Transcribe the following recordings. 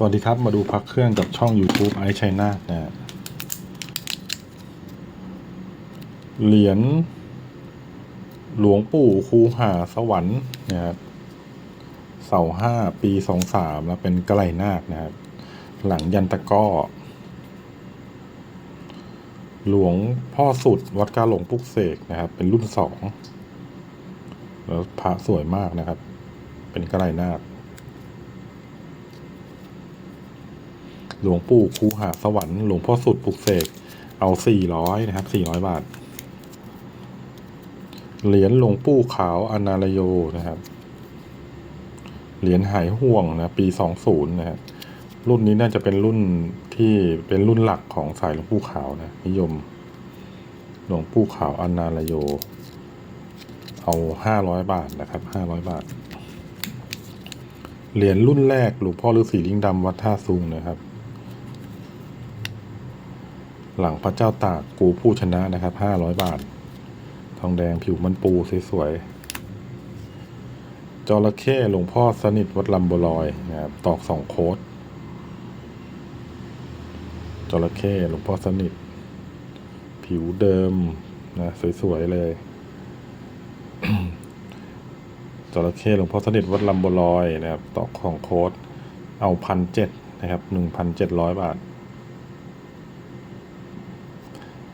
สวัสดีครับ มาดูพักเครื่องกับช่อง YouTube ไอชัยนาทนะเหรียญหลวงปู่คูหาสวรรค์นะครับเสาห้าปีสองสามแล้วเป็นกระไหลนาคนะครับ หลังยันตะก้อ หลวงพ่อสุดวัดกาหลงปุกเสกนะครับ เป็นรุ่นสองแล้วพระสวยมากนะครับ เป็นกระไหลนาค หลวงปู่คูหาสวรรค์หลวงพ่อสุดปลุกเสกเอาสี่ร้อยนะครับสี่ร้อยบาท เหรียญหลวงปู่ขาวอนาลโยนะครับ เหรียญหายห่วงนะปีสองศูนย์นะครับรุ่นนี้น่าจะเป็นรุ่นที่เป็นรุ่นหลักของสายหลวงปู่ขาวนะนิยม หลวงปู่ขาวอนาลโย เอาห้าร้อยบาทนะครับห้าร้อยบาท เหรียญรุ่นแรกหลวงพ่อฤาษีลิงดำวัดท่าซุงนะครับ หลังพระเจ้าตากกูผู้ชนะนะครับห้าร้อยบาท ทองแดงผิวมันปูสวยๆจระเข้หลวงพ่อสนิทวัดลำบัวลอยนะครับตอกสองโคดจระเข้หลวงพ่อสนิท ผิวเดิมนะสวยๆเลยจระเข้หลวงพ่อสนิทวัดลำบัวลอยนะครับตอกของโคดเอาพันเจ็ดนะครับหนึ่งพันเจ็ดร้อยบาท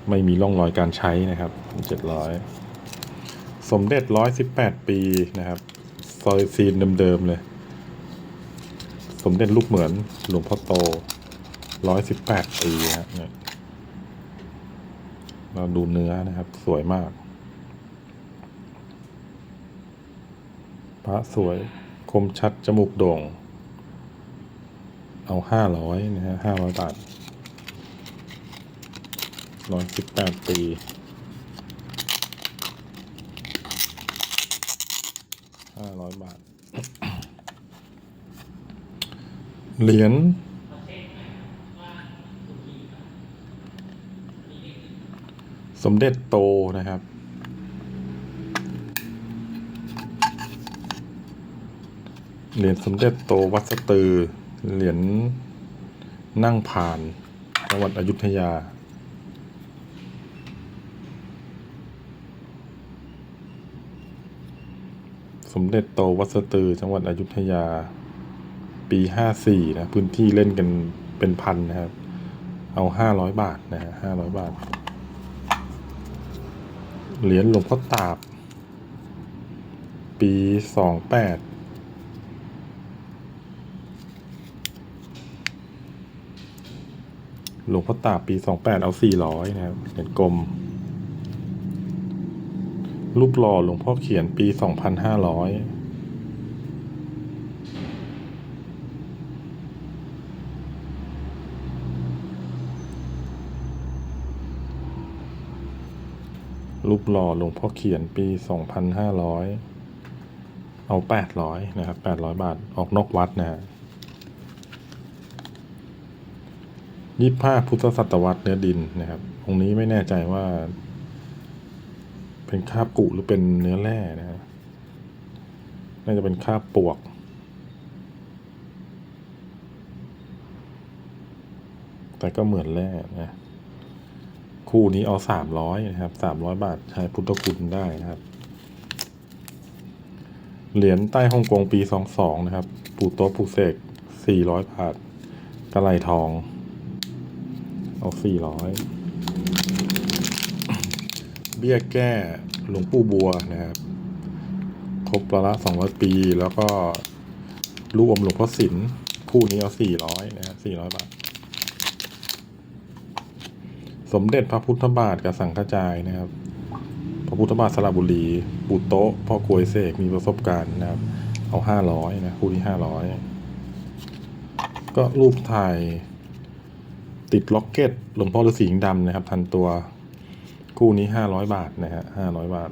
ไม่มีร่องรอยการใช้นะครับเจ็ดร้อยสมเด็จร้อยสิบแปดปีนะครับซอยซีนเดิมๆเลย สมเด็จลูกเหมือนหลวงพ่อโตร้อยสิบแปดปีฮะเนี่ยเราดูเนื้อนะครับ สวยมาก พระสวยคมชัด จมูกโด่ง เอาห้าร้อยนะฮะห้าร้อยบาท ร้อยสิบแปดปี ห้าร้อยบาท เหรียญสมเด็จโตนะครับ เหรียญสมเด็จโตวัดสตือ เหรียญนั่งผ่านจังหวัดอยุธยา สมเด็จโตวัดสตือจังหวัดอยุธยา ปีห้าสี่นะพื้นที่เล่นกันเป็นพันนะครับ เอาห้าร้อยบาทนะฮะห้าร้อยบาท เหรียญหลวงพ่อตาบ ปีสองแปดหลวงพ่อตาบปีสองแปดเอาสี่ร้อยนะครับเหรียญกลม รูปหล่อหลวงพ่อเขียนปีสองพันห้าร้อยรูปหล่อหลวงพ่อเขียนปีสองพันห้าร้อยเอาแปดร้อยนะครับแปดร้อยบาท ออกนอกวัดนะฮะยี่ห้าพุทธศตวรรษเนื้อดินนะครับองค์นี้ไม่แน่ใจว่า เป็นคาบกุหรือเป็นเนื้อแร่นะฮะน่าจะเป็นคาบปวก แต่ก็เหมือนแร่นะคู่นี้เอาสามร้อยนะครับสามร้อยบาทใช้พุทธคุณได้นะครับ เหรียญใต้ฮ่องกงปีสองสองนะครับ ปูโต๊ะปูเสกสี่ร้อยบาทกระไหลทอง เอาสี่ร้อย เบี้ยแก้หลวงปู่บัวนะครับครบละละสองร้อยปี แล้วก็ลูกอมหลวงพ่อสินคู่นี้เอาสี่ร้อยนะครับสี่ร้อยบาท สมเด็จพระพุทธบาทกับสังฆจายนะครับ พระพุทธบาทสระบุรีปูโต๊ะพ่อกวยเสกมีประสบการณ์นะครับ เอาห้าร้อยนะคู่นี้ห้าร้อยก็รูปถ่ายติดล็อกเก็ตหลวงพ่อฤาษีหญิงดำนะครับ ทันตัว กู้นี้ห้าร้อยบาทนะฮะห้าร้อยบาท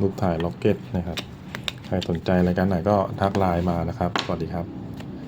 รูปถ่ายล็อกเก็ตนะครับ ใครสนใจรายการไหนก็ทักไลน์มานะครับ สวัสดีครับ